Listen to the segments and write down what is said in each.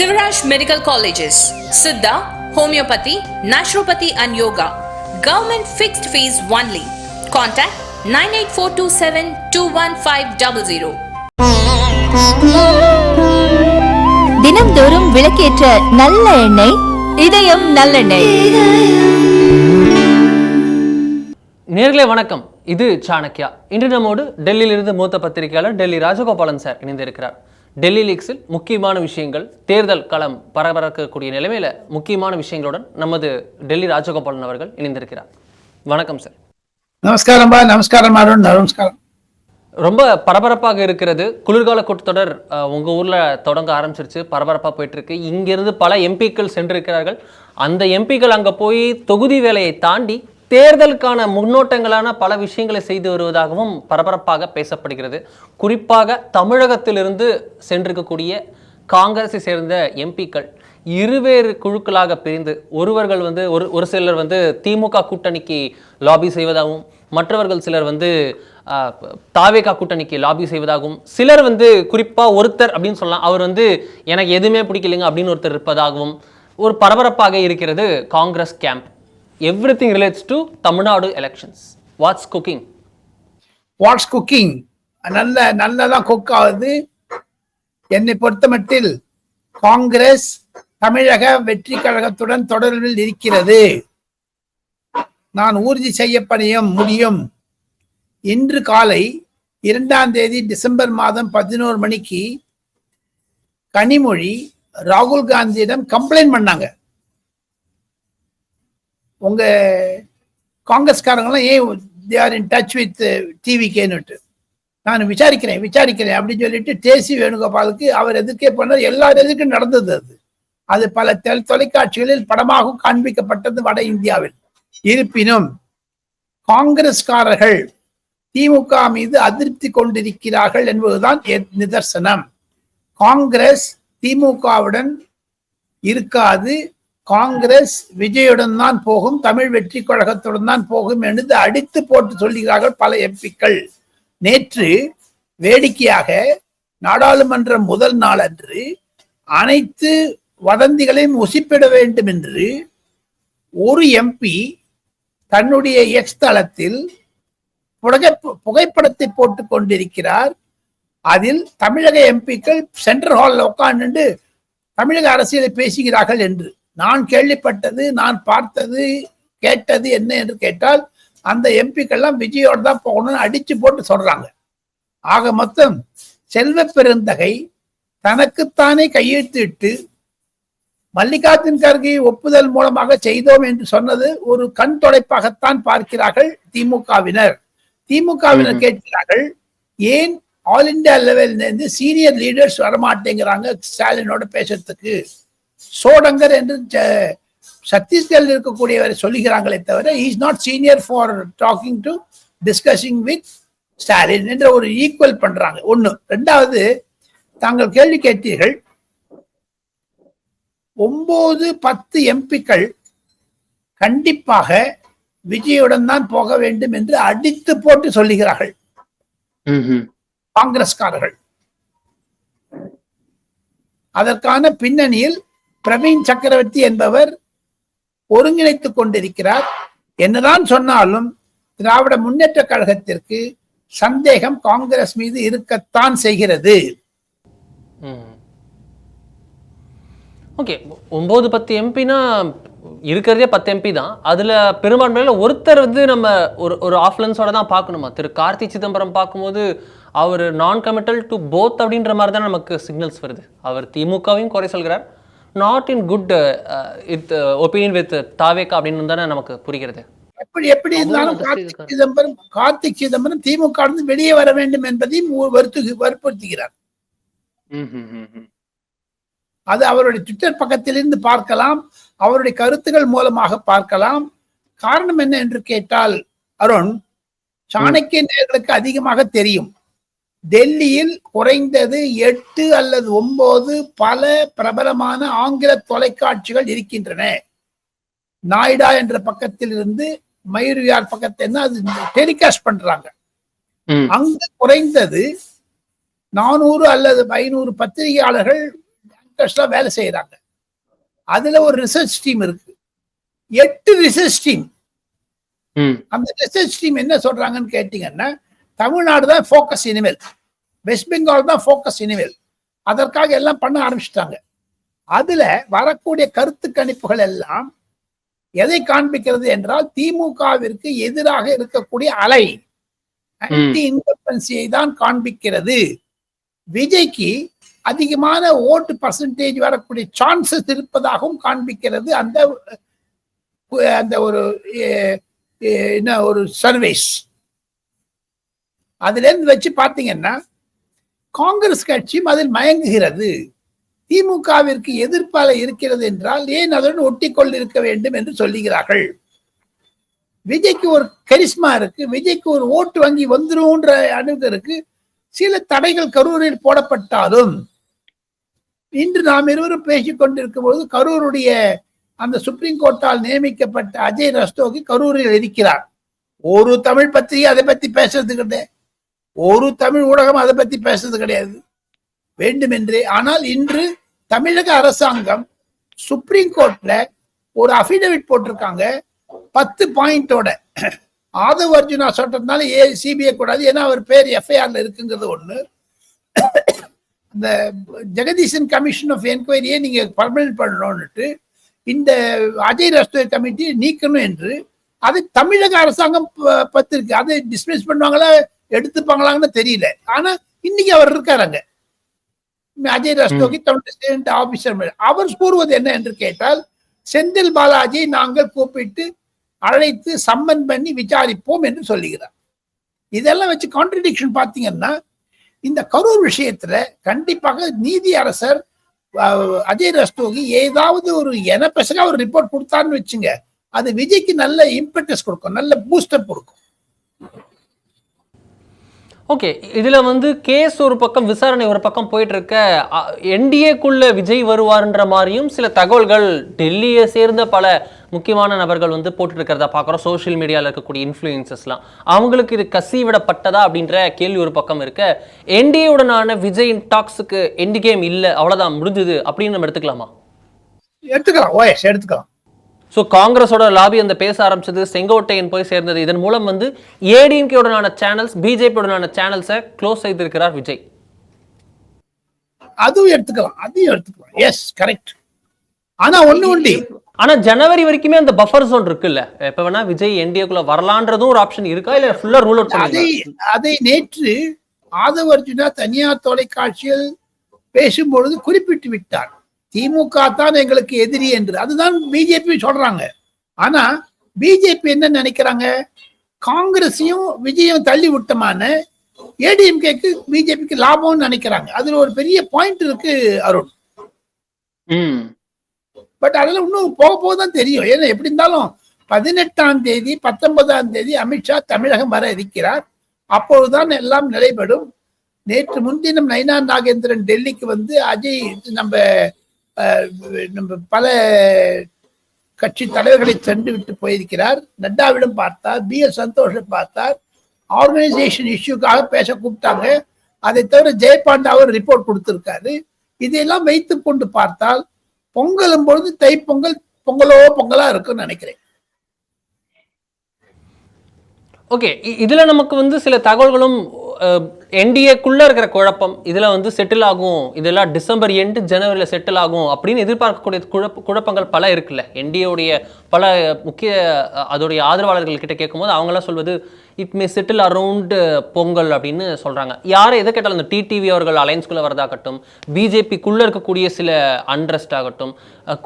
Sivaraj Medical Colleges, Siddha, Homeopathy, Naturopathy and Yoga. Government fixed fees only. Contact 98427 21500. தினம்தோறும் விளக்கேற்ற நல்ல எண்ணெய் இதயம் நல்லெண்ணெய் நேர்களே வணக்கம் இது சாணக்யா இன்று நம்மோடு டெல்லியிலிருந்து மூத்த பத்திரிகையாளர் டெல்லி ராஜகோபாலன் சார் இணைந்திருக்கிறார் டெல்லி லீக்ஸில் முக்கியமான விஷயங்கள் தேர்தல் களம் பரபரக்கக்கூடிய நிலைமையில முக்கியமான விஷயங்களுடன் நமது டெல்லி ராஜகோபாலன் அவர்கள் இணைந்திருக்கிறார். வணக்கம் சார். நமஸ்காரம் நமஸ்காரம் அருண். நமஸ்காரம். ரொம்ப பரபரப்பாக இருக்கிறது. குளிர்கால கூட்டத்தொடர் அஹ், உங்க ஊர்ல தொடங்க ஆரம்பிச்சிருச்சு. பரபரப்பா போயிட்டு இருக்கு இங்கிருந்து பல எம்பிக்கள் சென்றிருக்கிறார்கள். அந்த எம்பிக்கள் அங்க போய் தொகுதி வேலையை தாண்டி தேர்தலுக்கான முன்னோட்டங்களான பல விஷயங்களை செய்து வருவதாகவும் பரபரப்பாக பேசப்படுகிறது. குறிப்பாக தமிழகத்திலிருந்து சென்றிருக்கக்கூடிய காங்கிரஸை சேர்ந்த எம்பிக்கள் இருவேறு குழுக்களாக பிரிந்து ஒருவர்கள் வந்து ஒரு ஒரு சிலர் வந்து திமுக கூட்டணிக்கு லாபி செய்வதாகவும் மற்றவர்கள் சிலர் வந்து தாவேகா கூட்டணிக்கு லாபி செய்வதாகவும் சிலர் வந்து குறிப்பாக ஒருத்தர் அப்படின்னு சொல்லலாம். அவர் வந்து எனக்கு எதுவுமே பிடிக்கலைங்க அப்படின்னு ஒருத்தர் இருப்பதாகவும் ஒரு பரபரப்பாக இருக்கிறது Congress camp everything relates to Tamil Nadu elections what's cooking what's cooking நல்ல நல்லதான் குக் ஆகுது. என்னை பொறுத்தமட்டில் காங்கிரஸ் தமிழக வெற்றி கழகத்துடன் தொடர்பில் இருக்கிறது. நான் உறுதி செய்யப்படியும் முடியும். இன்று காலை இரண்டாம் தேதி டிசம்பர் மாதம் பதினோரு மணிக்கு கனிமொழி ராகுல் காந்தியிடம் கம்ப்ளைண்ட் பண்ணாங்க. உங்க காங்கிரஸ்காரங்களாம் ஏன் they are in touch with டிவிகேன்னுட்டு நான் விசாரிக்கிறேன் விசாரிக்கிறேன் அப்படின்னு சொல்லிட்டு தேசி வேணுகோபாலுக்கு அவர் எதுக்கே பண்ணார் எல்லார் எதுக்கும் நடந்தது அது. அது பல தொலை- தொலைக்காட்சிகளில் படமாகவும் காண்பிக்கப்பட்டது வட இந்தியாவில். இருப்பினும் காங்கிரஸ்காரர்கள் திமுக மீது அதிருப்தி கொண்டிருக்கிறார்கள் என்பதுதான் நிதர்சனம். காங்கிரஸ் திமுகவுடன் இருக்காது. காங்கிரஸ் விஜயுடன் தான் போகும் தமிழ் வெற்றி கழகத்துடன் தான் போகும் என்று அடித்து போட்டு சொல்கிறார்கள் பல எம்பிக்கள். நேற்று வேடிக்கையாக நாடாளுமன்ற முதல் நாள் அன்று அனைத்து வதந்திகளையும் உசிப்பிட வேண்டும் என்று ஒரு எம்பி தன்னுடைய எக்ஸ் தளத்தில் புகை- புகைப்படத்தை போட்டு கொண்டிருக்கிறார். அதில் தமிழக எம்பிக்கள் சென்ட்ரல் ஹாலில் உட்கார்ந்து தமிழக அரசியலை பேசுகிறார்கள் என்று. நான் கேள்விப்பட்டது நான் பார்த்தது கேட்டது என்ன என்று கேட்டால் அந்த எம்பிக்கெல்லாம் விஜயோடு தான் போகணும்னு அடிச்சு போட்டு சொல்றாங்க. ஆக மொத்தம் செல்வ பெருந்தகை தனக்குத்தானே கையெழுத்திட்டு மல்லிகார்ஜுன் கர்கே ஒப்புதல் மூலமாக செய்தோம் என்று சொன்னது ஒரு கண் தொடைப்பாகத்தான் பார்க்கிறார்கள் திமுகவினர். திமுகவினர் கேட்கிறார்கள் ஏன் ஆல் இந்தியா லெவல்ல இருந்து சீனியர் லீடர்ஸ் வரமாட்டேங்கிறாங்க ஸ்டாலினோட பேசுறதுக்கு? சோடங்கர் என்று சத்தீஸ்கரில் இருக்கக்கூடியவரை சொல்லுகிறாங்களே தவிர is not senior for talking to discussing with Stalin என்ற ஒரு ஈக்குவல் பண்றாங்க. ஒண்ணு. ரெண்டாவது தாங்கள் கேள்வி கேட்டீர்கள் ஒன்பது பத்து எம்பிக்கள் கண்டிப்பாக விஜயுடன் தான் போக வேண்டும் என்று அடித்து போட்டு சொல்லுகிறார்கள். காங்கிரஸ்காரர்கள். அதற்கான பின்னணியில் பிரவீன் சக்கரவர்த்தி என்பவர் ஒருங்கிணைத்துக் கொண்டிருக்கிறார். என்னதான் சொன்னாலும் திராவிட முன்னேற்ற கழகத்திற்கு சந்தேகம் காங்கிரஸ் மீது இருக்கத்தான் செய்கிறது. ஓகே ஒம்பது பத்து எம்பினா இருக்கிறதே பத்து எம்பி தான். அதில் பெரும்பான்மையில ஒருத்தர் வந்து நம்ம ஒரு ஒரு ஆஃப்லன்ஸோட தான் பார்க்கணுமா? திரு கார்த்தி சிதம்பரம் பார்க்கும்போது அவர் நான் கமிட்டல் டு போத் அப்படின்ற மாதிரி தான் நமக்கு சிக்னல்ஸ் வருது. அவர் திமுகவையும் குறை சொல்கிறார். Not in good with opinion with தாவேக்கா அப்படின்னு தானே நமக்கு புரிகிறது? எப்படி எப்படி இருந்தாலும் கார்த்திக். சிதம்பரம் கார்த்திக் சிதம்பரம் திமுக வெளியே வர வேண்டும் என்பதையும் வற்புறுத்து வற்புறுத்துகிறார். அது அவருடைய ட்விட்டர் பக்கத்திலிருந்து பார்க்கலாம் அவருடைய கருத்துக்கள் மூலமாக பார்க்கலாம். காரணம் என்ன என்று கேட்டால் அருண் சாணக்கிய நேர்களுக்கு அதிகமாக தெரியும். டெல்லியில் குறைந்தது எட்டு அல்லது ஒன்பது பல பிரபலமான ஆங்கில தொலைக்காட்சிகள் இருக்கின்றன. நாய்டா என்ற பக்கத்தில் இருந்து மயூர்வியார் பக்கத்தில் அது டெலிகாஸ்ட் பண்றாங்க. அங்கு குறைந்தது நானூறு அல்லது ஐநூறு பத்திரிகையாளர்கள் வேலை செய்யறாங்க அதுல ஒரு ரிசர்ச் டீம் இருக்கு. எட்டு ரிசர்ச் டீம் அந்த ரிசர்ச் டீம் என்ன சொல்றாங்கன்னு கேட்டீங்கன்னா தமிழ்நாடு தான் ஃபோக்கஸ் இனிமேல். வெஸ்ட் பெங்கால் தான் ஃபோக்கஸ் இனிமேல். அதற்காக எல்லாம் பண்ண ஆரம்பிச்சிட்டாங்க. அதுல வரக்கூடிய கருத்து கணிப்புகள் எல்லாம் எதை காண்பிக்கிறது என்றால் திமுகவிற்கு எதிராக இருக்கக்கூடிய அலை ஆன்டி இன்கம்பன்சியை தான் காண்பிக்கிறது. விஜய்க்கு அதிகமான ஓட்டு பர்சன்டேஜ் வரக்கூடிய சான்சஸ் இருப்பதாகவும் காண்பிக்கிறது அந்த அந்த ஒரு என்ன ஒரு சர்வீஸ் அதுல இருந்து வச்சு பார்த்தீங்கன்னா காங்கிரஸ் கட்சியும் அதில் மயங்குகிறது. திமுகவிற்கு எதிர்ப்பால இருக்கிறது என்றால் ஏன் அதனுடன் ஒட்டி கொண்டிருக்க வேண்டும் என்று சொல்லுகிறார்கள். விஜய்க்கு ஒரு கரிஸ்மா இருக்கு விஜய்க்கு ஒரு ஓட்டு வங்கி வந்துரும்ன்ற அணுகு இருக்கு. சில தடைகள் கரூரில் போடப்பட்டாலும் இன்று நாம் இருவரும் பேசிக் கொண்டிருக்கும் போது கரூருடைய அந்த சுப்ரீம் கோர்ட்டால் நியமிக்கப்பட்ட அஜய் ரஸ்தோகி கரூரில் இருக்கிறார். ஒரு தமிழ் பத்திரிகை அதை பத்தி பேசுறது கிடையாது ஒரு தமிழ் ஊடகம் அதை பத்தி பேசுறது கிடையாது. வேண்டுமென்றே. ஆனால் இன்று தமிழக அரசாங்கம் சுப்ரீம் கோர்ட்ல ஒரு அபிடவிட் போட்டிருக்காங்க. பத்து பாயிண்டோட ஆதவ் அர்ஜுனா சொல்றதுனால ஏ சிபிஐ கூடாது. ஏன்னா அவர் பேர் எஃப்ஐஆர்ல இருக்குங்கிறது ஒண்ணு. இந்த ஜெகதீசன் கமிஷன் ஆஃப் என்கொயரியை நீங்க பர்மனன்ட் பண்ணணும்னுட்டு இந்த அஜய் ரஸ்தோய் கமிட்டி நீக்கணும் என்று. அது தமிழக அரசாங்கம் ப- பத்திருக்கு. அதை டிஸ்மிஸ் பண்ணுவாங்களா? எடுத்துப்பாங்களான்னு தெரியல. ஆனா இன்னைக்கு அவர் இருக்காருங்க. அஜய் ரஸ்தோகி தமிழ் ஆபீசர் அவர் கூறுவது என்ன என்று கேட்டால் செந்தில் பாலாஜியை நாங்கள் கூப்பிட்டு அழைத்து சம்மன் பண்ணி விசாரிப்போம் என்று சொல்லுகிறார். இதெல்லாம் வச்சு கான்ட்ரடிக்ஷன் பாத்தீங்கன்னா இந்த கரூர் விஷயத்துல கண்டிப்பாக நீதி அரசர் அஜய் ரஸ்தோகி ஏதாவது ஒரு என பெசகா ஒரு ரிப்போர்ட் கொடுத்தாருன்னு வச்சுங்க அது விஜய்க்கு நல்ல இம்பெட்டஸ் கொடுக்கும் நல்ல பூஸ்டப் கொடுக்கும். ஓகே இதில் வந்து கேஸ் ஒரு பக்கம் விசாரணை ஒரு பக்கம் போயிட்டுருக்க என்டிஏக்குள்ளே என்டிஏக்குள்ள விஜய் வருவார்ன்ற மாதிரியும் சில தகவல்கள் டெல்லியை சேர்ந்த பல முக்கியமான நபர்கள் வந்து போட்டுட்டு பார்க்குறோம். சோஷியல் மீடியாவில் இருக்கக்கூடிய இன்ஃப்ளூயன்சஸ்லாம் அவங்களுக்கு இது கசி விடப்பட்டதா அப்படின்ற கேள்வி ஒரு பக்கம் இருக்க. என்டிஏவுடனான விஜயின் டாக்ஸுக்கு எண்டு கேம் இல்லை அவ்வளோதான் முடிஞ்சுது அப்படின்னு நம்ம எடுத்துக்கலாமா? எடுத்துக்கலாம் ஓஎஸ் எடுத்துக்கலாம். ஸோ காங்கிரஸோட லாபி அந்த பேச ஆரம்பிச்சது செங்கோட்டையன் போய் சேர்ந்தது. இதன் மூலம் வந்து ஏடிஎம்கேவுடனான சேனல்ஸ் பிஜேபியுடனான சேனல்ஸை க்ளோஸ் செய்திருக்கிறார் விஜய். அதுவும் எடுத்துக்கலாம் அதையும் எடுத்துக்கலாம். எஸ் கரெக்ட் ஆனா ஒண்ணு உண்டு ஆனா ஜனவரி வரைக்குமே அந்த பஃபர் ஜோன் இருக்குல்ல. எப்ப வேணா விஜய் என்டிஏக்குள்ள வரலான்றதும் ஒரு ஆப்ஷன் இருக்கா? இல்ல ஃபுல்லா ரூல் அவுட் அதை அதை நேற்று ஆதவ அர்ஜுனா தனியார் தொலைக்காட்சியில் பேசும்பொழுது குறிப்பிட்டு விட்டார். திமுக தான் எங்களுக்கு எதிரி என்று. அதுதான் பிஜேபி சொல்றாங்க. ஆனா பிஜேபி என்ன நினைக்கிறாங்க? காங்கிரஸையும் விஜயும் தள்ளி விட்டமான ஏடிஎம்கேக்கு பிஜேபிக்கு லாபம்னு நினைக்கிறாங்க. அதுல ஒரு பெரிய பாயிண்ட் இருக்கு அருண். பட் அதெல்லாம் இன்னும் போக போக தான் தெரியும். ஏன்னா எப்படி இருந்தாலும் பதினெட்டாம் தேதி பத்தொன்பதாம் தேதி அமித்ஷா தமிழகம் வர இருக்கிறார். அப்பொழுதுதான் எல்லாம் நிலைப்படும் நேற்று முன்தினம் நைனா நாகேந்திரன் டெல்லிக்கு வந்து அஜய் நம்ம நம்ம பல கட்சி தலைவர்களை சென்று விட்டு போயிருக்கிறார். நட்டாவிடம் பார்த்தார். பி. எஸ். சந்தோஷை பார்த்தார். ஆர்கனைசேஷன் இஷ்யூக்காக பேச கூப்பிட்டாங்க. அதை தவிர ஜெயபாண்டா அவர் ரிப்போர்ட் கொடுத்திருக்காரு. இதையெல்லாம் வைத்து கொண்டு பார்த்தால் பொங்கலும் பொழுது தைப்பொங்கல் பொங்கலோ பொங்கலா இருக்கும்னு நினைக்கிறேன். ஓகே இதில் நமக்கு வந்து சில தகவல்களும் என்டிஏக்குள்ளே இருக்கிற குழப்பம் இதில் வந்து செட்டில் ஆகும் இதெல்லாம் டிசம்பர் எண்டு ஜனவரியில் செட்டில் ஆகும் அப்படின்னு எதிர்பார்க்கக்கூடிய குழப்ப குழப்பங்கள் பல இருக்குல்ல. என்டிஏவுடைய பல முக்கிய அதோடைய ஆதரவாளர்கள் கிட்ட கேட்கும்போது அவங்களாம் சொல்வது it may settle around Pongal அப்படின்னு சொல்கிறாங்க யாரை எதை கேட்டாலும் இந்த டிடிவி அவர்கள் அலைன்ஸ்குள்ளே வரதாகட்டும் பிஜேபிக்குள்ளே இருக்கக்கூடிய சில அண்ட்ரஸ்ட் ஆகட்டும்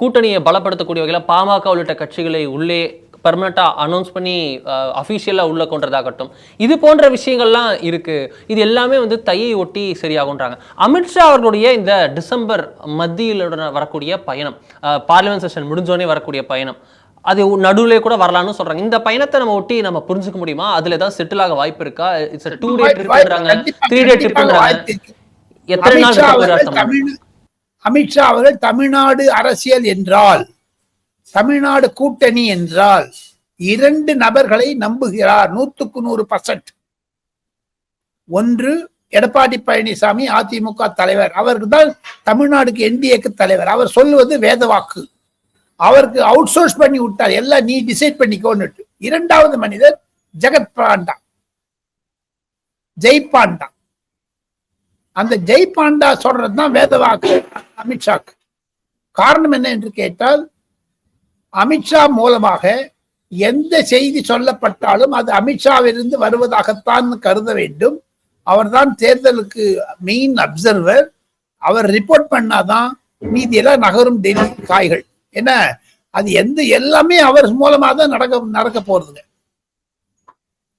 கூட்டணியை பலப்படுத்தக்கூடிய வகையில் பாமக உள்ளிட்ட கட்சிகளை உள்ளே பர்மனெண்ட்டாக அனௌன்ஸ் பண்ணி அஃபிஷியலாக உள்ள கொண்டதாகட்டும். இது போன்ற விஷயங்கள்லாம் இருக்கு. இது எல்லாமே வந்து தையை ஒட்டி சரியாகுன்றாங்க அமித்ஷா அவர்களுடைய இந்த டிசம்பர் மத்தியில் வரக்கூடிய பயணம் பார்லிமெண்ட் செஷன் முடிஞ்சோடனே வரக்கூடிய பயணம் அது நடுவுலே கூட வரலாம்னு சொல்றாங்க. இந்த பயணத்தை நம்ம ஒட்டி நம்ம புரிஞ்சுக்க முடியுமா? அதுல ஏதாவது செட்டில் ஆக வாய்ப்பு இருக்கா? இட்ஸ் டூ டே ட்ரிப்ன்றாங்க த்ரீ டே ட்ரிப்ன்றாங்க. எத்தனை நாள் அமித்ஷா அவர்கள் தமிழ்நாடு அரசியல் என்றால் தமிழ்நாடு கூட்டணி என்றால் இரண்டு நபர்களை நம்புகிறார். நூத்துக்கு நூறு பர்சன்ட் ஒன்று எடப்பாடி பழனிசாமி அதிமுக தலைவர். அவருக்கு தான் தமிழ்நாடுக்கு என்டிஏக்கு தலைவர். அவர் சொல்லுவது வேத வாக்கு. அவருக்கு அவுட் சோர்ஸ் பண்ணி விட்டார். எல்லாம் நீ டிசைட் பண்ணிக்கோன்னுட்டு. இரண்டாவது மனிதர் ஜெகத் பாண்டா. ஜெய் பாண்டா. அந்த ஜெய் பாண்டா சொல்றதுதான் வேத வாக்கு. அமித்ஷாக்கு. காரணம் என்ன என்று கேட்டால் அமித்ஷா மூலமாக எந்த செய்தி சொல்லப்பட்டாலும் அது அமித்ஷாவிலிருந்து வருவதாகத்தான் கருத வேண்டும். அவர்தான் தேர்தலுக்கு மெயின் அப்சர்வர் அவர் ரிப்போர்ட் பண்ணாதான் மீதி எல்லாம் நகரும் டெல்லி காய்கள். என்ன? அது எந்த எல்லாமே அவர் மூலமாக தான் நடக்க நடக்க போறதுங்க.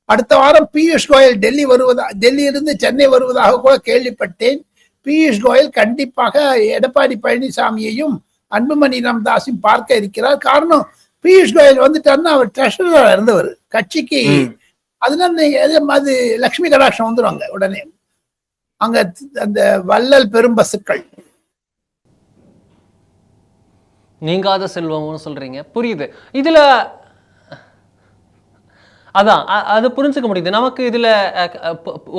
அடுத்த வாரம் பியூஷ் கோயல் டெல்லி வருவதா டெல்லியிலிருந்து சென்னை வருவதாக கூட கேள்விப்பட்டேன். பியூஷ் கோயல் கண்டிப்பாக எடப்பாடி பழனிசாமியையும் அன்புமணி ராமதாஸையும் பார்க்க இருக்கிறார். காரணம் பியூஷ் கோயல் வந்துட்டாருன்னா அவர் ட்ரெஷரரா இருந்தவர். கட்சிக்கு அதனால நீங்க எது- அது லட்சுமி கடாட்சம் வந்துருவாங்க உடனே. அங்க அந்த வள்ளல் பெரும் பசுக்கள். நீங்காத செல்வம்னு சொல்றீங்க. புரியுது. இதுல அதான் அது புரிஞ்சுக்க முடியுது. நமக்கு இதில்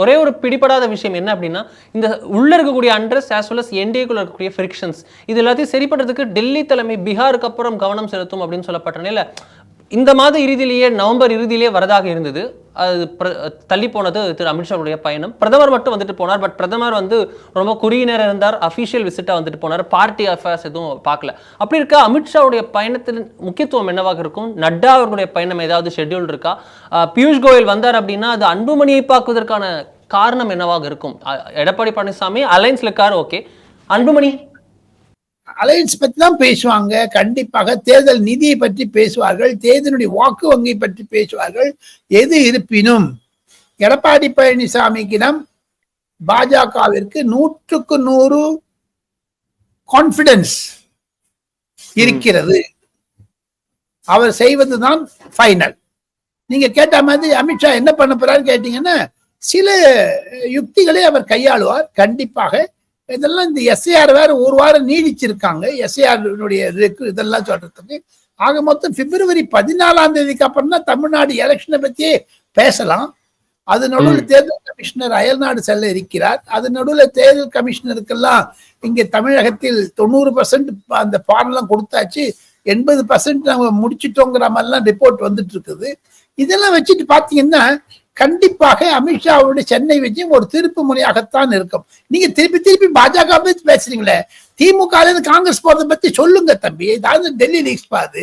ஒரே ஒரு பிடிபடாத விஷயம் என்ன அப்படின்னா இந்த உள்ள இருக்கக்கூடிய அண்ட்ரஸ் ஆஸ் வெல் அஸ் என்டிஏக்குள்ள இருக்கக்கூடிய ஃப்ரிக்ஷன்ஸ் இது எல்லாத்தையும் சரி பண்ணுறதுக்கு டெல்லி தலைமை பீகாருக்கு அப்புறம் கவனம் செலுத்தும் அப்படின்னு சொல்லப்பட்ட நிலையில இந்த மாத இறுதியிலேயே நவம்பர் இறுதியிலேயே வரதாக இருந்தது. அது பிர- தள்ளி போனது திரு அமித்ஷாவுடைய பயணம். பிரதமர் மட்டும் வந்துட்டு போனார். பட் பிரதமர் வந்து ரொம்ப குறுகிய நேரம் இருந்தார். அஃபிஷியல் விசிட்டாக வந்துட்டு போனார். பார்ட்டி அஃபேர்ஸ் எதுவும் பார்க்கல. அப்படி இருக்க அமித்ஷாவுடைய பயணத்தின் முக்கியத்துவம் என்னவாக இருக்கும்? நட்டா அவர்களுடைய பயணம் ஏதாவது ஷெட்யூல் இருக்கா? பியூஷ் கோயல் வந்தார் அப்படின்னா அது அன்புமணியை பார்க்குவதற்கான காரணம் என்னவாக இருக்கும்? எடப்பாடி பழனிசாமி அலைன்ஸ்ல இருக்கார் ஓகே அன்புமணி அலையன்ஸ் பற்றி தான் பேசுவாங்க. கண்டிப்பாக தேர்தல் நிதியை பற்றி பேசுவார்கள். தேர்தலுடைய வாக்கு வங்கி பற்றி பேசுவார்கள். எது இருப்பினும் எடப்பாடி பழனிசாமிக்கிடம் பாஜகவிற்கு நூற்றுக்கு நூறு கான்பிடன்ஸ் இருக்கிறது. அவர் செய்வதுதான் ஃபைனல் நீங்க கேட்ட மாதிரி அமித்ஷா என்ன பண்ண போறாரு கேட்டீங்கன்னா சில யுக்திகளை அவர் கையாளுவார். கண்டிப்பாக இதெல்லாம் இந்த எஸ்ஐஆர் வேற ஒரு வாரம் நீடிச்சிருக்காங்க. எஸ்ஐஆர் இதெல்லாம் சொல்றதுக்கு. ஆக மொத்தம் பிப்ரவரி பதினாலாம் தேதிக்கு அப்புறம் தான் தமிழ்நாடு எலெக்ஷனை பத்தியே பேசலாம். அது நடுவில் தேர்தல் கமிஷனர் அயல்நாடு செல்ல இருக்கிறார். அது நடுவில் தேர்தல் கமிஷனருக்கெல்லாம் இங்க தமிழகத்தில் தொண்ணூறு பர்சன்ட் அந்த ஃபார்ம் எல்லாம் கொடுத்தாச்சு. எண்பது பர்சன்ட் நம்ம முடிச்சிட்டோங்கிற மாதிரிலாம் ரிப்போர்ட் வந்துட்டு இருக்குது. இதெல்லாம் வச்சுட்டு பாத்தீங்கன்னா கண்டிப்பாக அமித்ஷாவுடைய சென்னை விஜயம் ஒரு திருப்பு முனையாகத்தான் இருக்கும். நீங்க திருப்பி திருப்பி பாஜக பத்தி பேசுறீங்களே. திமுக காங்கிரஸ் போறதை பத்தி சொல்லுங்க தம்பி. டெல்லி லீக்ஸ் பாது.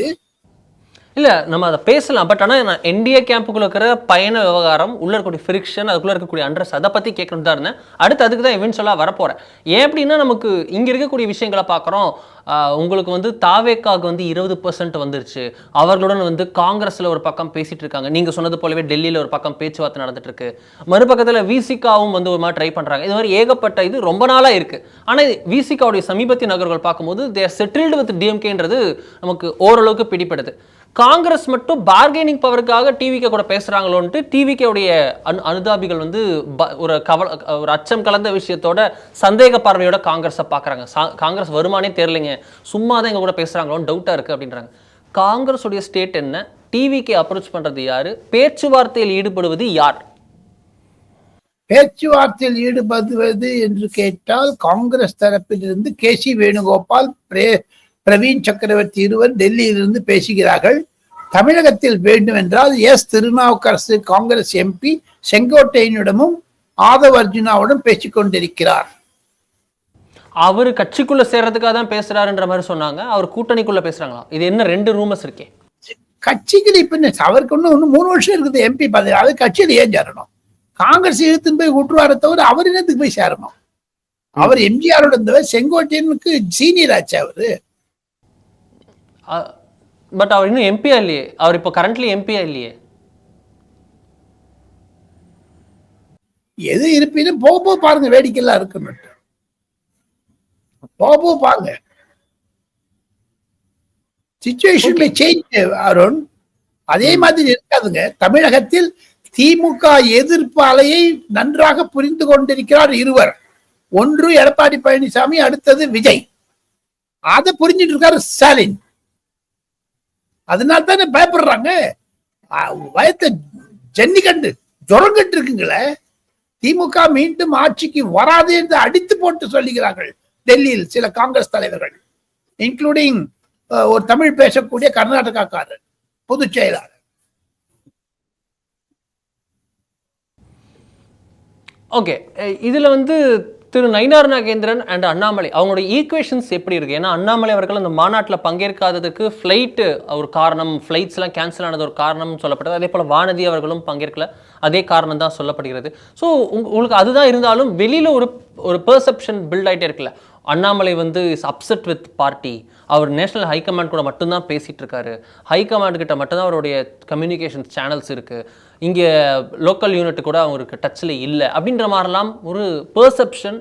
இல்லை நம்ம அதை பேசலாம். பட் ஆனால் நான் என்டிஏ கேம்புக்குள்ள இருக்கிற பயண விவகாரம் உள்ள இருக்கக்கூடிய ஃப்ரிக்ஷன் அதுக்குள்ள இருக்கக்கூடிய அண்ட்ரஸ் அதை பற்றி கேட்கணும் தான் இருந்தேன். அடுத்து அதுக்கு தான் இவென்ச்சுவலாக வரப்போகிறேன் ஏன் அப்படின்னா நமக்கு இங்கே இருக்கக்கூடிய விஷயங்களை பார்க்குறோம். உங்களுக்கு வந்து தாவேக்காக வந்து இருபது பர்சன்ட் வந்துருச்சு. அவர்களுடன் வந்து காங்கிரஸில் ஒரு பக்கம் பேசிகிட்டு இருக்காங்க. நீங்கள் சொன்னது போலவே டெல்லியில் ஒரு பக்கம் பேச்சுவார்த்தை நடந்துட்டுருக்கு. மறுபக்கத்தில் விசிகாவும் வந்து ஒரு மாதிரி ட்ரை பண்ணுறாங்க இது மாதிரி ஏகப்பட்ட இது ரொம்ப நாளாக இருக்குது ஆனால் விசிகாவுடைய சமீபத்திய நகர்கள் பார்க்கும்போது தேர் செட்டில்டு வித் டிஎம்கேன்றது நமக்கு ஓரளவுக்கு பிடிப்படுது காங்கிரஸ் மட்டும் பார்கெனிங் பவருக்காக டிவிகே கூட பேசுகிறாங்களோன்ட்டு டிவிகே அனு அனுதாபிகள் வந்து ப- ஒரு கவல ஒரு அச்சம் கலந்த விஷயத்தோட சந்தேக பார்வையோட காங்கிரஸை பார்க்குறாங்க. காங்கிரஸ் வருமானே தெரிலிங்க சும்மா தான் எங்கள் கூட பேசுகிறாங்களோன்னு டவுட்டாக இருக்குது அப்படின்றாங்க. காங்கிரஸுடைய ஸ்டேட் என்ன? டிவிகே அப்ரோச் பண்ணுறது யார்? பேச்சுவார்த்தையில் ஈடுபடுவது யார்? பேச்சுவார்த்தையில் ஈடுபடுவது என்று கேட்டால் காங்கிரஸ் தரப்பிலிருந்து கே சி வேணுகோபால் பிரே- பிரவீன் சக்கரவர்த்தி இருவர் டெல்லியிலிருந்து பேசுகிறார்கள். தமிழகத்தில் வேண்டும் என்றால் எஸ். திருநாவுக்கரசு காங்கிரஸ் எம்பி செங்கோட்டையனிடமும் ஆதவ் அர்ஜுனாவுடன் பேசிக் கொண்டிருக்கிறார். அவர் கட்சிக்குள்ள சேர்றதுக்காக தான் பேசுறாருன்ற மாதிரி சொன்னாங்க. அவர் கூட்டணிக்குள்ள பேசுறாங்களா? இது என்ன ரெண்டு ரூமர்ஸ் இருக்கே? கட்சிக்கு இப்ப என்ன, அவருக்கு இன்னும் இன்னும் மூணு வருஷம் இருக்குது எம்பி பதவி. அது கட்சியில ஏன் சேரணும்? காங்கிரஸ் இழுத்துன்னு போய் விட்டுருவார தவிர அவர் என்னத்துக்கு போய் சேரணும்? அவர் எம்ஜிஆரோட இருந்தவர் செங்கோட்டையனுக்கு சீனியர் ஆச்சு அவரு. பட் அவர் இன்னும் எம்பியா இல்லையே? அவர் இப்போ கரண்ட்லி எம்பியா இல்லையே? எது இருப்பினும் போக போக பாருங்க வேடிக்கைலாம் இருக்குன்னு போக போக பாருங்க. Situation change Arun. அதே மாதிரி இருக்காதுங்க. தமிழகத்தில் திமுக எதிர்ப்பு அலையை நன்றாக புரிந்து கொண்டிருக்கிறார் இருவர். ஒன்று எடப்பாடி பழனிசாமி அடுத்தது விஜய். அதை புரிஞ்சிட்டு இருக்காரு ஸ்டாலின். அதனால தானே பயப்படுறாங்க? அஹ் வயத்த ஜன்னி கண்டு ஜுரம் இருக்குங்களே. திமுக மீண்டும் ஆட்சிக்கு வராது என்று அடித்து போட்டு சொல்லுகிறார்கள் டெல்லியில் சில காங்கிரஸ் தலைவர்கள் இன்க்ளூடிங் ஒரு தமிழ் பேசக்கூடிய கர்நாடகாக்காரர் பொதுச் செயலாளர். ஓகே இதுல வந்து திரு நயினார் நாகேந்திரன் அண்ட் அண்ணாமலை அவங்களுடைய ஈக்குவேஷன்ஸ் எப்படி இருக்கு? ஏன்னா அண்ணாமலை அவர்கள் அந்த மாநாட்டில் பங்கேற்காததுக்கு ஃப்ளைட்டு ஒரு காரணம் ஃப்ளைட்ஸ்லாம் கேன்சல் ஆனது ஒரு காரணம் சொல்லப்பட்டது. அதே போல் வானதி அவர்களும் பங்கேற்கல. அதே காரணம் தான் சொல்லப்படுகிறது. ஸோ உங்களுக்கு அதுதான் இருந்தாலும் வெளியில் ஒரு ஒரு பெர்செப்ஷன் பில்ட் ஆகிட்டே இருக்குல்ல. அண்ணாமலை வந்து இஸ் அப்செட் வித் பார்ட்டி அவர் நேஷனல் ஹைகமாண்ட் கூட மட்டும்தான் பேசிகிட்டு இருக்காரு ஹைகமாண்ட் கிட்ட மட்டும்தான் அவருடைய கம்யூனிகேஷன் சேனல்ஸ் இருக்குது இங்கே லோக்கல் யூனிட் கூட அவருக்கு டச்சில் இல்லை. அப்படின்ற மாதிரிலாம் ஒரு பெர்செப்ஷன்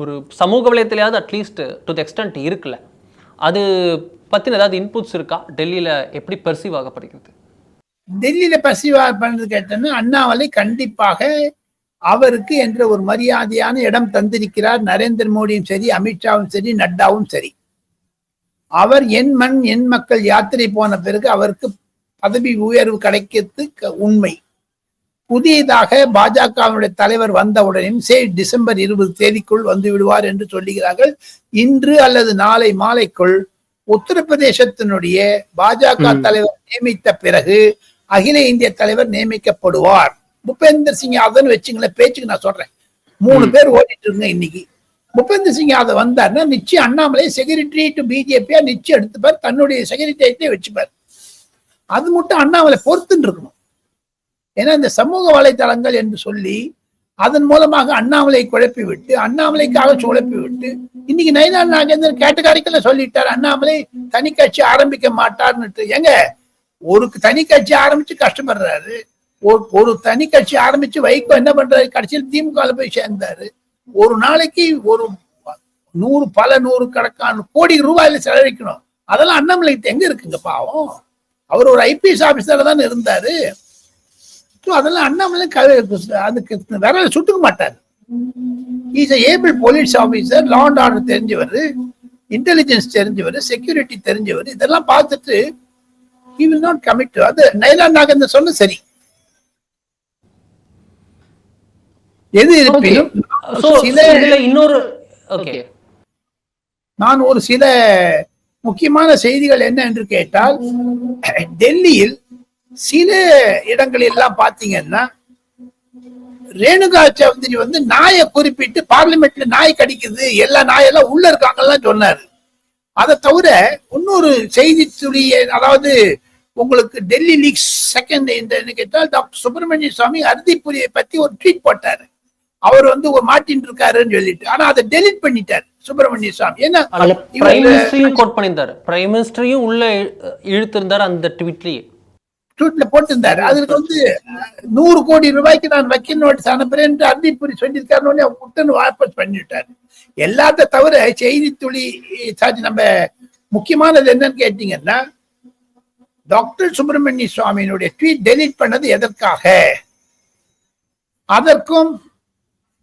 ஒரு சமூக வலயத்திலேயாவது at least to the extent இருக்குல்ல. அது பற்றின ஏதாவது இன்புட்ஸ் இருக்கா? டெல்லியில் எப்படி பெர்சீவ் ஆகப்படுகிறது? டெல்லியில் பெர்சீவ் ஆகப்படுறது கேட்டோன்னா அண்ணாமலை கண்டிப்பாக அவருக்கு என்ற ஒரு மரியாதையான இடம் தந்திருக்கிறார் நரேந்திர மோடியும் சரி அமித்ஷாவும் சரி நட்டாவும் சரி. அவர் என் மண் என் மக்கள் யாத்திரை போன பிறகு அவருக்கு பதவி உயர்வு கிடைக்கிறது உண்மை. புதியதாக பாஜகவினுடைய தலைவர் வந்தவுடனே சே டிசம்பர் இருபது தேதிக்குள் வந்து விடுவார் என்று சொல்லுகிறார்கள். இன்று அல்லது நாளை மாலைக்குள் உத்தரப்பிரதேசத்தினுடைய பாஜக. தலைவர் நியமித்த பிறகு அகில இந்திய தலைவர் நியமிக்கப்படுவார். பூபேந்தர் சிங் யாதவ் வச்சுங்களேன் பேச்சுக்கு நான் சொல்றேன். மூணு. பேர் ஓடிட்டு இருங்க இன்னைக்கு. பூபேந்தர் சிங் யாதவ் வந்தாருன்னா நிச்சயம் அண்ணாமலை செக்ரட்டரி டு பிஜேபியா நிச்சயம் எடுத்துப்பார். தன்னுடைய செக்ரட்டரியத்தை வச்சுப்பார். அது மட்டும் அண்ணாமலை பொறுத்துன்னு இருக்கணும். ஏன்னா இந்த சமூக வலைதளங்கள் என்று சொல்லி அதன் மூலமாக அண்ணாமலை குழப்பி விட்டு அண்ணாமலைக்காக குழப்பி விட்டு இன்னைக்கு நயினார் நாகேந்திரன் கேட்டகாரிக்கல சொல்லிட்டார் அண்ணாமலை தனி கட்சி ஆரம்பிக்க மாட்டார்னுட்டு ஏங்க ஒரு தனி கட்சி ஆரம்பிச்சு கஷ்டப்படுறாரு. ஒரு ஒரு தனி கட்சி ஆரம்பிச்சு வைகோ என்ன பண்றாரு? கடைசியில் திமுக போய் சேர்ந்தாரு. ஒரு நாளைக்கு ஒரு நூறு பல நூறு கணக்கான கோடி ரூபாயில செலவழிக்கணும். அதெல்லாம் அண்ணாமலைக்கு எங்க இருக்குங்க பாவம்? அவர் ஒரு ஐபிஎஸ் ஆபீசர் தான் இருந்தாரு. ஸோ அதெல்லாம் அண்ணாமலை அதுக்கு விரல சுட்டுக்க மாட்டார். Is able police officer law and order தெரிஞ்சவர் இன்டெலிஜென்ஸ் தெரிஞ்சவர் செக்யூரிட்டி தெரிஞ்சவர். இதெல்லாம் பார்த்துட்டு he வில் நாட் கமிட் அது நைலா நாகேந்திரன் சொன்ன சரி. எது இருப்பினும் சில இன்னொரு ஓகே நான் ஒரு சில முக்கியமான செய்திகள் என்ன என்று கேட்டால் டெல்லியில் சில இடங்களில் எல்லாம் பாத்தீங்கன்னா ரேணுகா சௌத்ரி வந்து நாயை குறிப்பிட்டு பார்லிமெண்ட்ல நாய் கடிக்குது எல்லா நாயெல்லாம் உள்ள இருக்காங்கலாம் சொன்னாரு. அதை தவிர இன்னொரு செய்தி துளி அதாவது உங்களுக்கு டெல்லி லீக்ஸ் செகண்ட் என்ன கேட்டால் டாக்டர் சுப்பிரமணிய சுவாமி அருதிப்புரியை பத்தி ஒரு ட்வீட் போட்டாரு. அவர் வந்து ஒரு மாட்டின் இருக்காருன்னு சொல்லிட்டு. ஆனா அதை டெலிட் பண்ணிட்டார் சுப்பிரமணிய சுவாமி ஏன்னா கோட் பண்ணியிருந்தாரு. பிரைம் மினிஸ்டரையும் உள்ள இழு- இழுத்திருந்தாரு அந்த ட்வீட்லயே ட்வீட்ல போட்டிருந்தாரு. அதுக்கு வந்து நூறு கோடி ரூபாய்க்கு நான் வக்கீல் நோட்டீஸ் அனுப்புறேன் என்று அருதிப்புரி சொல்லியிருக்காருன்னு அவர் குட்டன்னு வாபஸ் பண்ணிவிட்டாரு எல்லாத்த தவிர செய்தி துளி சாரி நம்ம முக்கியமானது என்னன்னு கேட்டீங்கன்னா டாக்டர் சுப்பிரமணிய சுவாமியினுடைய ட்வீட் டெலீட் பண்ணது எதற்காக? அதற்கும்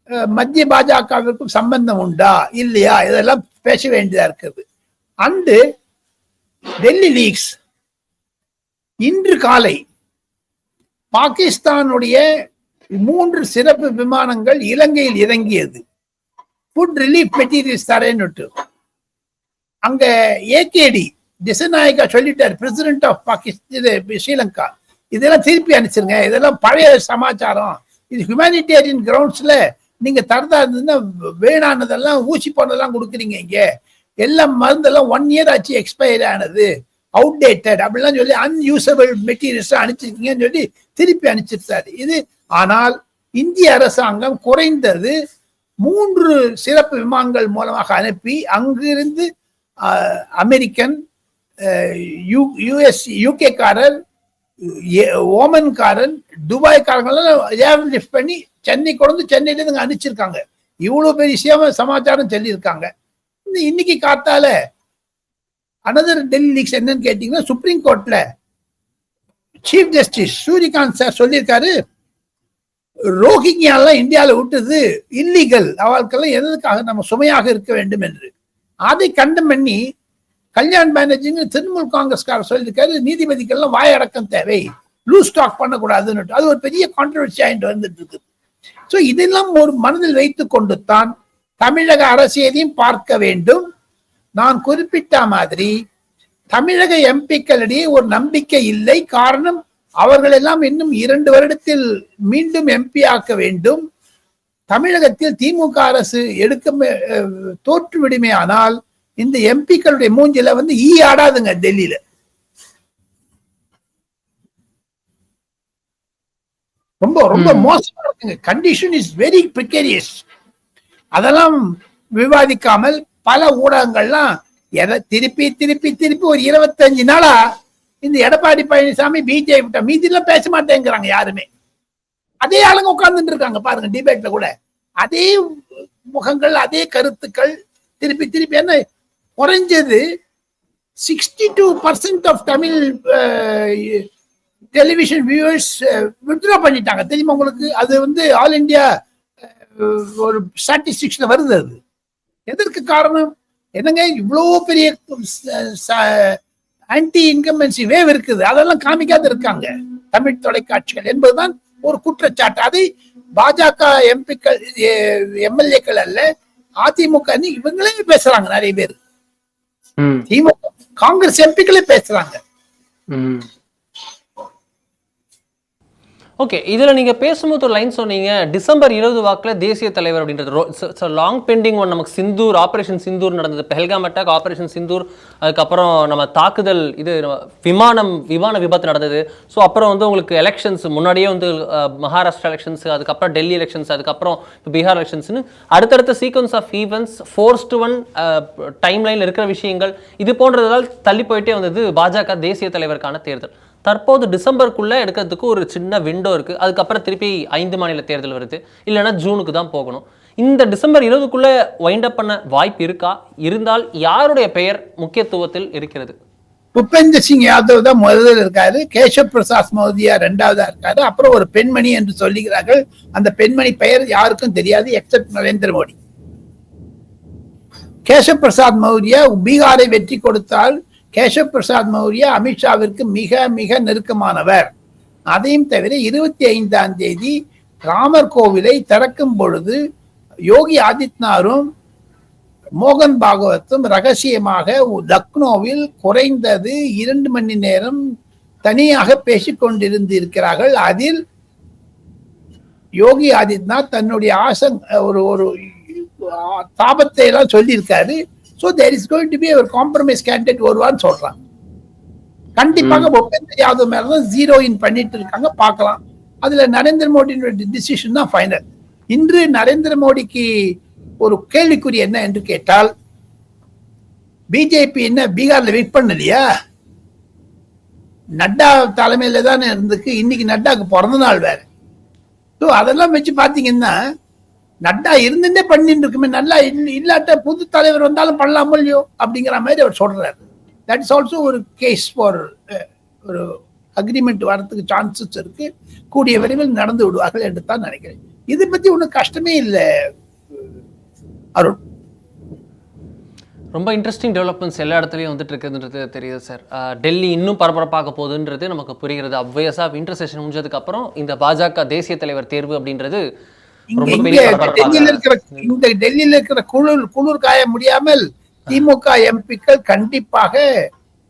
மத்திய பாஜகவிற்கும் சம்பந்தம் உண்டா? இல்லையா? இதெல்லாம் பேச வேண்டியதா இருக்குது. அண்டு டெல்லி லீக்ஸ் இன்று காலை பாகிஸ்தானுடைய மூன்று சிறப்பு விமானங்கள் இலங்கையில் இறங்கியது. ஃபுட் ரிலீஃப் மெட்டீரியல்ஸ் தரேன்னு அங்க ஏகேடி திசநாயகா சொல்லிட்டார் பிரசிடென்ட் ஆஃப் பாகிஸ்தான் ஸ்ரீலங்கா. இதெல்லாம் திருப்பி அனுப்பிச்சிருங்க. இதெல்லாம் பழைய சமாச்சாரம். இது ஹியூமானிட்டேரியன் கிரவுண்ட்ஸ்ல நீங்க தரதா இருந்ததுன்னா வேணானதெல்லாம் ஊசி போனதெல்லாம் கொடுக்குறீங்க இங்க. எல்லாம் மருந்தெல்லாம் ஒன் இயர் ஆச்சு எக்ஸ்பயர் ஆனது. அவுடேட்டட் அப்படிலாம் சொல்லி அன்யூசபிள் மெட்டீரியல்ஸ் அனுப்பிச்சிருக்கீங்கன்னு சொல்லி திருப்பி அனுப்பிச்சிருக்காரு. இது ஆனால் இந்திய அரசாங்கம் குறைந்தது மூன்று சிறப்பு விமானங்கள் மூலமாக அனுப்பி அங்கிருந்து அமெரிக்கன் யுஎஸ் யூகே காரர் ஓமன்காரன் துபாய்க்காரங்களாம் லிஃப்ட் பண்ணி சென்னை கொண்டு சென்னையிலேருந்து இங்கே அனுப்பிச்சிருக்காங்க. இவ்வளோ பெரிய சேவை சமாச்சாரம் சொல்லியிருக்காங்க. இந்த இன்னைக்கு காத்தால அனதர் டெல்லி லீக்ஸ் என்னன்னு கேட்டிங்கன்னா சுப்ரீம் கோர்ட்ல சீஃப் ஜஸ்டிஸ் சூரியகாந்த் சார் சொல்லியிருக்காரு ரோஹிங்கியாலாம் இந்தியாவில் விட்டது இல்லீகல் அவளுக்கெல்லாம் எதற்காக நம்ம சுமையாக இருக்க வேண்டும் என்று. அதை கண்டம் பண்ணி கல்யாண் பானர்ஜிங்க திரிணாமுல் காங்கிரஸ்காரர் சொல்லியிருக்காரு நீதிபதிகள்லாம் வாயடக்கம் தேவை. லூஸ் ஸ்டாக் பண்ணக்கூடாதுன்னு அது ஒரு பெரிய கான்ட்ரவர்சி ஆகிட்டு வந்துட்டு இருக்குது. சோ இதெல்லாம் ஒரு மனதில் வைத்துக் கொண்டு தான் தமிழக அரசியலையும் பார்க்க வேண்டும். நான் குறிப்பிட்ட மாதிரி தமிழக எம்பிக்களிடையே ஒரு நம்பிக்கை இல்லை. காரணம் அவர்கள் எல்லாம் இன்னும் இரண்டு வருடத்தில் மீண்டும் எம்பி ஆக்க வேண்டும். தமிழகத்தில் திமுக அரசு எடுக்க தோற்றுவிடுமே ஆனால் இந்த எம்பிக்களுடைய மூஞ்சில வந்து ஈ ஆடாதுங்க டெல்லியில. ரொம்ப ரொம்ப மோசமா இருக்குங்க. கண்டிஷன் இஸ் வெரி ப்ரிகேரியஸ் அதெல்லாம் விவாதிக்காமல் பல ஊடகங்கள்லாம் எதை திருப்பி திருப்பி திருப்பி ஒரு இருபத்தஞ்சு நாளா இந்த எடப்பாடி பழனிசாமி பிஜேபி விட்ட மீதிலாம் பேச மாட்டேங்கிறாங்க யாருமே. அதே ஆளுங்க உட்கார்ந்துட்டு இருக்காங்க. பாருங்க டிபேட்ல கூட. அதே முகங்கள் அதே கருத்துக்கள் திருப்பி திருப்பி என்ன குறைஞ்சது sixty two percent of Tamil television viewers withdraw பண்ணிட்டாங்க. தெரியுமா உங்களுக்கு? அது வந்து ஆல் இந்தியா ஒரு ஸ்டாட்டிஸ்டிக்ஸ்ல வருது அது. எதற்கு காரணம்? என்னங்க இவ்வளோ பெரிய ஆன்டி இன்கம்பன்சி வேவ் இருக்குது. அதெல்லாம் காமிக்காத இருக்காங்க. தமிழ் தொலைக்காட்சிகள் என்பதுதான் ஒரு குற்றச்சாட்டு. அதை பாஜக எம்பிக்கள் எம்எல்ஏக்கள் அல்ல அதிமுக இவங்களே பேசுறாங்க நிறைய பேர். திமுக காங்கிரஸ் எம்பிக்களே பேசுறாங்க. ஓகே இதில் நீங்கள் பேசும்போது ஒரு லைன் சொன்னீங்க டிசம்பர் இருபது வாக்கில் தேசிய தலைவர் அப்படின்றது. லாங் பெண்டிங் ஒன் நமக்கு சிந்தூர் ஆப்ரேஷன் சிந்தூர் நடந்தது. பெஹல்காம் அட்டாக் ஆப்ரேஷன் சிந்தூர் அதுக்கப்புறம் நம்ம தாக்குதல் இது விமானம் விமான விபத்து நடந்தது. ஸோ அப்புறம் வந்து உங்களுக்கு எலெக்ஷன்ஸ் முன்னாடியே வந்து மகாராஷ்டிரா எலெக்ஷன்ஸ் அதுக்கப்புறம் டெல்லி எலெக்ஷன்ஸ் அதுக்கப்புறம் பீகார் எலெக்ஷன்ஸ்னு அடுத்தடுத்த sequence of events forced one time லைனில் இருக்கிற விஷயங்கள் இது போன்றதால் தள்ளி போயிட்டே வந்தது பாஜக தேசிய தலைவருக்கான தேர்தல். தற்போது டிசம்பருக்குள்ள எடுக்கிறதுக்கு ஒரு சின்ன விண்டோ இருக்கு. அதுக்கப்புறம் திருப்பி ஐந்து மாநில தேர்தல் வருது. இல்லைனா ஜூனுக்கு தான் போகணும். இந்த டிசம்பர் இருபதுக்குள்ளே வைண்ட் அப் பண்ண வாய்ப்பு இருக்கா? இருந்தால் யாருடைய பெயர் முக்கியத்துவத்தில் இருக்கிறது? புபேந்தர் சிங் யாதவ் தான் முதலில் இருக்காரு. கேசவ் பிரசாத் மோதியா ரெண்டாவதா இருக்காரு. அப்புறம் ஒரு பெண்மணி என்று சொல்லுகிறார்கள். அந்த பெண்மணி பெயர் யாருக்கும் தெரியாது எக்ஸப்ட் நரேந்திர மோடி. கேசவ் பிரசாத் மௌரியா பீகாரை வெற்றி கொடுத்தால் கேசவ் பிரசாத் மௌரியா அமித்ஷாவிற்கு மிக மிக நெருக்கமானவர். அதையும் தவிர இருபத்தி ஐந்தாம் தேதி ராமர் கோவிலை திறக்கும் பொழுது யோகி ஆதித்யநாரும் மோகன் பாகவத்தும் ரகசியமாக லக்னோவில் குறைந்தது இரண்டு மணி நேரம் தனியாக பேசிக்கொண்டிருந்திருக்கிறார்கள் அதில் யோகி ஆதித்யநாத் தன்னுடைய ஆசங் ஒரு ஒரு தாபத்தை எல்லாம் சொல்லியிருக்காரு. So there is going to be ஒரு காம்ப்ரமைஸ் கேண்டிடேட் வருவான்னு சொல்றாங்க. கண்டிப்பாக பூபேந்தர் யாதவ் மேல தான் ஜீரோ இன் பண்ணிட்டு இருக்காங்க பார்க்கலாம். அதுல நரேந்திர மோடியினுடைய டிசிஷன் தான் ஃபைனல் இன்று நரேந்திர மோடிக்கு ஒரு கேள்விக்குறி என்ன என்று கேட்டால் பிஜேபி என்ன பீகார்ல வெயிட் பண்ணலையா? நட்டா தலைமையில தானே இருந்துக்கு இன்னைக்கு நட்டாக்கு பிறந்த நாள் வேற. ஸோ அதெல்லாம் வச்சு பாத்தீங்கன்னா நட்டா இருந்துட்டே பண்ணிட்டு இருக்குமே நல்லா இல்லாட்ட புது தலைவர் வந்தாலும் பண்ணலாமோ இல்லையோ அப்படிங்கிற மாதிரி அவர் சொல்றாரு. தட் இஸ் ஆல்சோ ஒரு கேஸ் ஃபார் ஒரு அக்ரிமெண்ட் வரத்துக்கு சான்சஸ் இருக்கு. கூடிய விரைவில் நடந்து விடுவார்கள் என்று தான் நினைக்கிறேன். இதை பத்தி ஒன்றும் கஷ்டமே இல்லை அருண். ரொம்ப இன்ட்ரெஸ்டிங் டெவலப்மெண்ட்ஸ் எல்லா இடத்துலையும் வந்துட்டு இருக்குதுன்றது தெரியுது சார் டெல்லி இன்னும் பரபரப்பாக போகுதுன்றது நமக்கு புரிகிறது. அப்வியஸாக இன்டர்செஷன் முடிஞ்சதுக்கு அப்புறம் இந்த பாஜக தேசிய தலைவர் தேர்வு அப்படின்றது டெல்லியில இருக்கிற இந்த டெல்லியில இருக்கிற குளிர் குளிர் காய முடியாமல் திமுக எம்பிக்கள் கண்டிப்பாக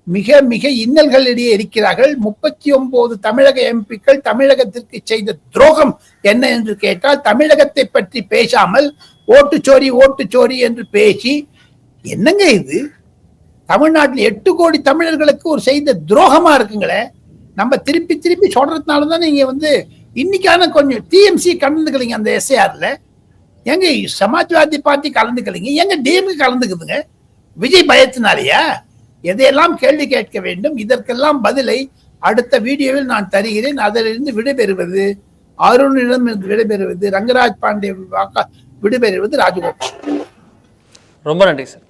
மிக மிக இன்னல்களிடையே இருக்கிறார்கள். முப்பத்தி ஒன்பது தமிழக எம்பிக்கள் தமிழகத்திற்கு செய்த துரோகம் என்ன என்று கேட்டால் தமிழகத்தை பற்றி பேசாமல் ஓட்டுச்சோரி ஓட்டுச்சோரி என்று பேசி என்னங்க இது? தமிழ்நாட்டில் எட்டு கோடி தமிழர்களுக்கு ஒரு செய்த துரோகமா இருக்குங்களே? நம்ம திருப்பி திருப்பி சொல்றதுனால தான் நீங்க வந்து இன்னைக்கான கொஞ்சம் டிஎம்சி கலந்துக்கலைங்க அந்த எஸ்ஏஆர்ல எங்க சமாஜ்வாதி பார்ட்டி கலந்துக்கலைங்க. எங்க டிஎம்கே கலந்துக்குதுங்க? விஜய் பயத்தினாலேயா? எதையெல்லாம் கேள்வி கேட்க வேண்டும்? இதற்கெல்லாம் பதிலை அடுத்த வீடியோவில் நான் தருகிறேன். அதிலிருந்து விடைபெறுவது அருணிடம் விடைபெறுவது ரங்கராஜ் பாண்டே வாக்கா விடைபெறுவது ராஜகோபால். ரொம்ப நன்றி சார்.